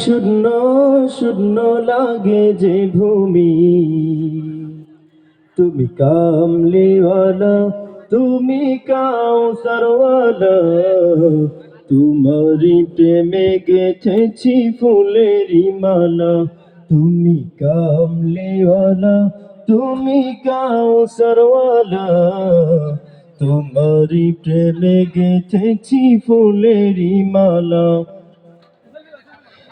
শূন্য শূন্য লাগে যে ভূমি। তুমি কামলিওয়ালা, তুমি কাউসারওয়ালা তোমারি প্রেমে গেথেছি ফুলেরি মালা। তুমি কামলিওয়ালা, তুমি কাউসারওয়ালা তোমারি প্রেমে গেথেছি ফুলেরি মালা।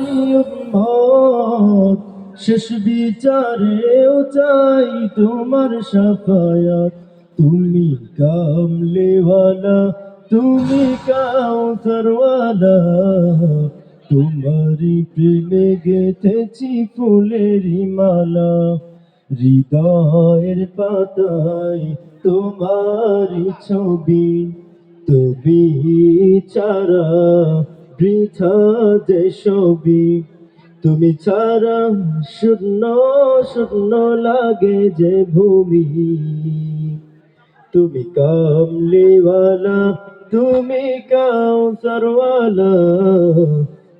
উম্মত শেষ বিচারেও চাই তোমার সাফায়াত। তুমি কামলেওয়ালা, তুমি কাউসারওয়ালা। তোমারি প্রেমে গেথেছি ফুলেরি মালা। হৃদয়ের পাতায় তোমারি ছবি তুমি চারা। বৃথা যে ছবি। তুমি ছাড়া শূন্য শূন্য লাগে যে ভূমি। তুমি কামলিওয়ালা, তুমি কাউসারওয়ালা।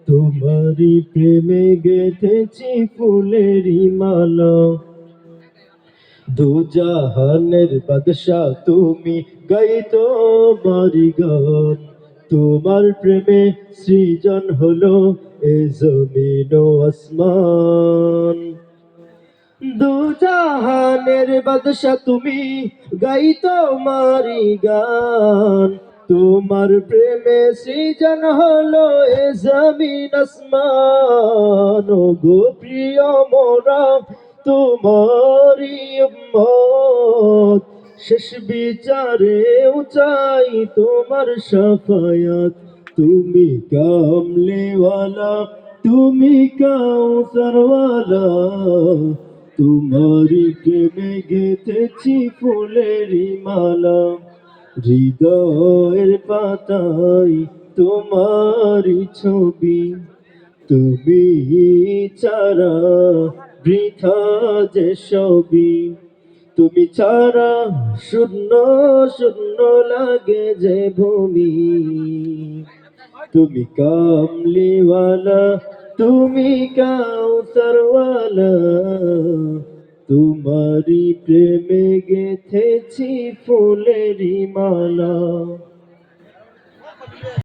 তোমারি প্রেমে গেথেছি ফুলেরি মালা। দু জাহানের বাদশাহ তুমি মারি গান তোমার প্রেমে সৃজন হলো এ জমিন আসমান। দু জাহানের বাদশাহ তুমি গাইতো মারি গান। তোমার প্রেমে সৃজন হলো এ জমিন আসমান। ও গো প্রিয় মোরা তোমারি উম্মত। শেষ বিচারে উচাই তোমার সাফায়াত। তুমি কামলেওয়ালা, তুমি কাউসারওয়ালা। তোমারি প্রেমে গেথেছি ফুলেরি মালা। হৃদয়ের পাতায় তোমারি ছবি। তুমি চারা বৃথা যে ছবি তুমি ছাড়া শূন্য শূন্য লাগে যে ভূমি। তুমি কামলিওয়ালা, তুমি কাউসারওয়ালা। তোমারি প্রেমে গেথেছি ফুলেরি মালা।